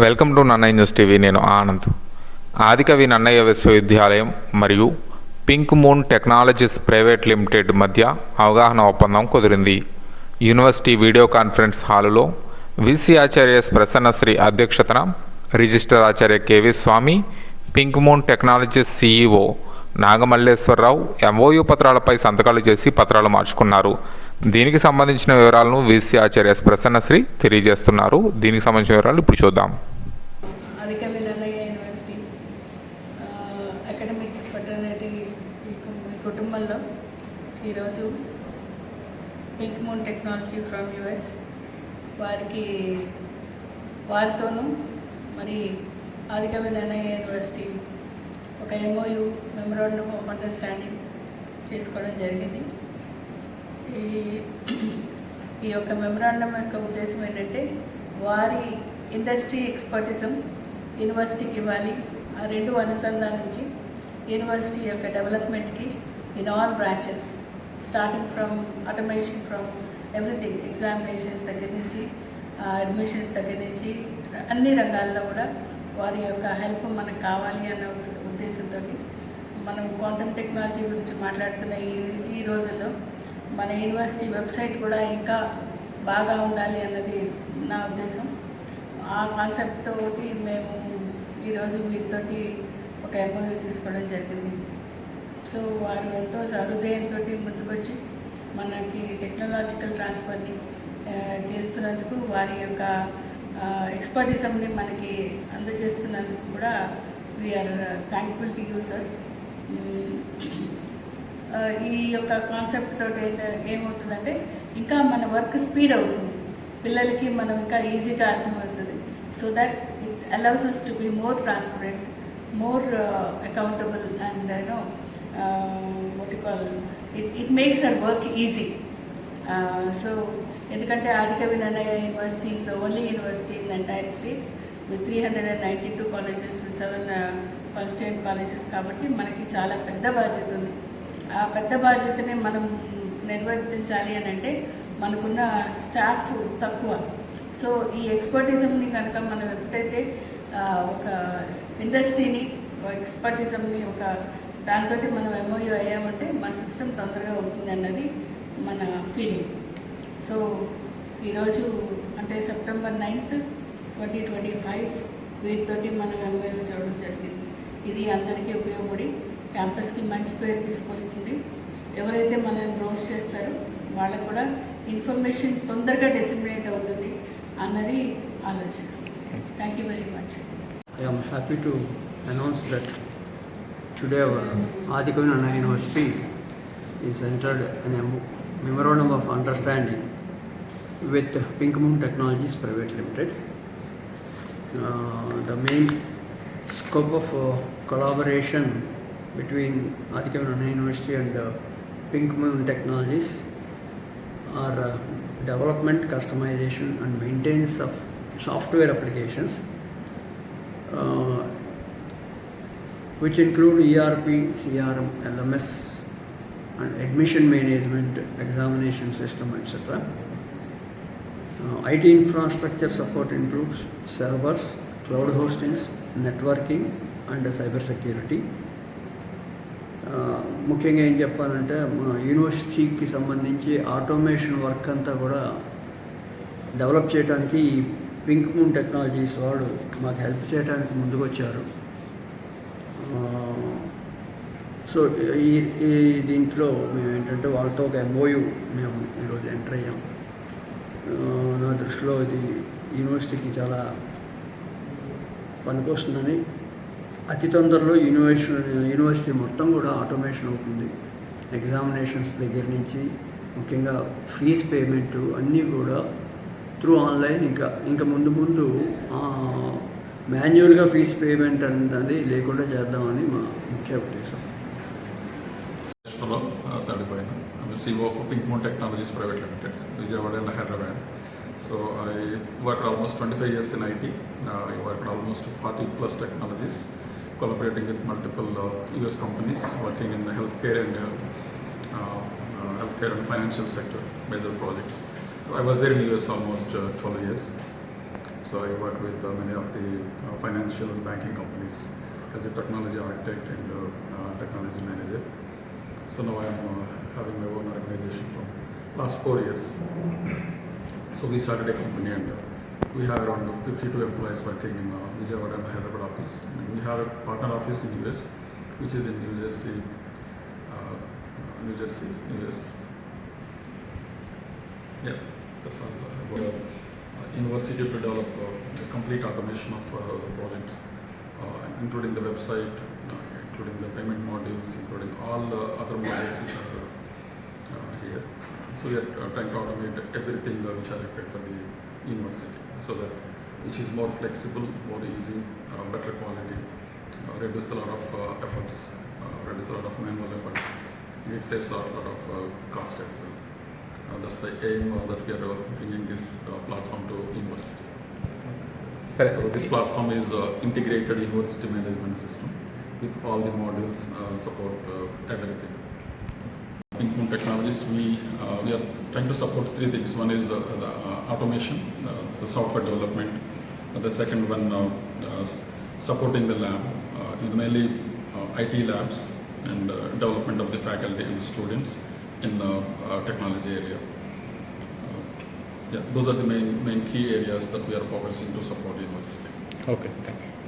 Welcome to Nannaya news TV. నేను ఆనంద్. ఆదికవి నన్నయ్య విశ్వవిద్యాలయం మరియు pink moon technologies private limited మధ్య అవగాహన ఒప్పందం కుదిరింది. యూనివర్సిటీ వీడియో కాన్ఫరెన్స్ హాలులో విసి ఆచార్యస్ ప్రసన్నశ్రీ అధ్యక్షతన register Acharya K V Swamy pink moon technologies CEO Nagamalleswararao MOU పత్రాలపై సంతకాలు చేసి పత్రాలు మార్చుకున్నారు. దీనికి సంబంధించిన వివరాలను విసి ఆచార్య ప్రసన్నశ్రీ తెలియజేస్తున్నారు. దీనికి సంబంధించిన వివరాలు ఇప్పుడు చూద్దాం. అధికవి యూనివర్సిటీ అకాడమిక్ ఫెటర్నిటీ ఈ కుటుంబంలో ఈరోజు pink moon technology from US వారికి వారితోనూ మరి ఆదికవి నన్నయ్య యూనివర్సిటీ ఒక ఎంఓయు మెమరాండమ్ ఆఫ్ అండర్స్టాండింగ్ చేసుకోవడం జరిగింది. ఈ ఈ యొక్క మెమరాండం యొక్క ఉద్దేశం ఏంటంటే వారి ఇండస్ట్రీ ఎక్స్పర్టిజం యూనివర్సిటీకి ఇవ్వాలి. ఆ రెండు అనుసంధానించి యూనివర్సిటీ యొక్క డెవలప్మెంట్కి in all branches starting from automation from everything examinations దగ్గర నుంచి అడ్మిషన్స్ దగ్గర నుంచి అన్ని రంగాల్లో కూడా వారి యొక్క హెల్ప్ మనకు కావాలి అన్న ఉద్దేశంతో మనం క్వాంటమ్ టెక్నాలజీ గురించి మాట్లాడుతున్న ఈ ఈ రోజుల్లో మన యూనివర్సిటీ వెబ్సైట్ కూడా ఇంకా బాగా ఉండాలి అన్నది నా ఉద్దేశం. ఆ కాన్సెప్ట్ తోటి మేము ఈరోజు వీరితోటి ఒక ఎంఓయూ తీసుకోవడం జరిగింది. సో వారు ఎంతో సహృదయంతో ముందుకొచ్చి మనకి టెక్నాలజికల్ ట్రాన్స్ఫర్ని చేస్తున్నందుకు వారి యొక్క ఎక్స్పర్టిజంని మనకి అందజేస్తున్నందుకు కూడా we are thankful to you sir. ఈ యొక్క కాన్సెప్ట్ తోటి ఏంట- ఏమవుతుందంటే ఇంకా మన వర్క్ స్పీడ్ అవుతుంది. పిల్లలకి మనం ఇంకా ఈజీగా అర్థమవుతుంది. So that it allows us to be more transparent more accountable and you know what call it it makes our work easy so ఎందుకంటే Adikavi Nannaya university is the only university in entire state with three hundred and ninety two colleges with seven state colleges కాబట్టి మనకి చాలా పెద్ద బాధ్యత ఉంది. పెద్ద బాధ్యతని మనం నిర్వర్తించాలి అని అంటే మనకున్న స్టాఫ్ తక్కువ. సో ఈ ఎక్స్పర్టిజంని కనుక మనం ఎప్పుడైతే ఒక ఇండస్ట్రీని ఎక్స్పర్టిజంని ఒక దాంతో మనం ఎంఓయూ అయ్యామంటే మన సిస్టమ్ తొందరగా ఉంటుంది అన్నది మన ఫీలింగ్. సో ఈరోజు అంటే September ninth twenty twenty five వీటితోటి మనం ఎంఓయూ చూడడం జరిగింది. ఇది అందరికీ ఉపయోగపడి క్యాంపస్కి మంచి పేరు తీసుకొస్తుంది. ఎవరైతే మనల్ని రోజ్ చేస్తారో వాళ్ళకు కూడా ఇన్ఫర్మేషన్ తొందరగా డిసిమినేట్ అవుతుంది అన్నది ఆలోచన. Thank you very much I'm happy to announce that today Adikavi Nannaya university ఈ సెంటర్డ్ అనే memorandum of understanding with pink moon technologies private limited the main scope of collaboration between Nanna University and uh, Pink Moon Technologies are uh, development, customization, and maintenance of software applications uh, which include ERP, CRM, LMS, and admission management, examination system, etc. Uh, IT infrastructure support includes servers, cloud hostings, networking, and cyber security. ముఖ్యంగా ఏం చెప్పాలంటే మా యూనివర్సిటీకి సంబంధించి automation work అంతా కూడా develop చేయడానికి ఈ పింక్ మూన్ టెక్నాలజీస్ వాడు మాకు హెల్ప్ చేయడానికి ముందుకొచ్చారు. సో ఈ ఈ దీంట్లో మేము ఏంటంటే వాళ్ళతో ఒక ఎంఓయు మేము ఈరోజు ఎంటర్ అయ్యాం. నా దృష్టిలో ఇది యూనివర్సిటీకి చాలా పనికొస్తుందని అతి తొందరలో యూనివర్సిటీ యూనివర్సిటీ మొత్తం కూడా ఆటోమేషన్ అవుతుంది. ఎగ్జామినేషన్స్ దగ్గర నుంచి ముఖ్యంగా ఫీజ్ పేమెంట్ అన్నీ కూడా త్రూ ఆన్లైన్ ఇంకా ఇంకా ముందు ముందు మాన్యువల్గా ఫీజ్ పేమెంట్ అన్నది లేకుండా చేద్దామని మా ముఖ్య ఉద్దేశం. Hello తల్లిపోయిన technologies private limited Vijayawada Hyderabad. So I work almost twenty five years in IT I work almost forty plus technologies worked almost 40 plus technologies, collaborating with multiple uh, US companies, working in the healthcare and uh, uh, uh, healthcare and financial sector, major projects. So I was there in US almost uh, 12 years. So I worked with uh, many of the uh, financial and banking companies as a technology architect and uh, uh, technology manager. So now I am uh, having my own organization from last four years. So we started a company and uh, we have around 52 employees working in uh, Vijayawada and Hyderabad office. And we have a partner office in US, which is in New Jersey, uh, New Jersey, US. Yeah, that's all uh, uh, university to develop uh, the complete automation of uh, the projects, uh, including the website, uh, including the payment modules, including all the other modules which are uh, here. So we are uh, trying to automate everything uh, which are required for the university, so that which is more flexible, more easy, uh, better quality, uh, reduce a lot of uh, efforts, uh, reduce a lot of manual efforts. It saves a lot, lot of uh, cost as well. Uh, that's the aim uh, that we are uh, bringing this uh, platform to university. సరే So this platform is uh, integrated university management system with all the modules uh, support uh, everything in Moon Technologies, we, uh, we are trying to support three things. One is uh, the uh, automation, uh, the software development. Uh, the second one, uh, uh, supporting the lab, uh, mainly uh, IT labs and uh, development of the faculty and students in the uh, technology area. Uh, yeah, those are the main, main key areas that we are focusing to support university. Okay, thank you.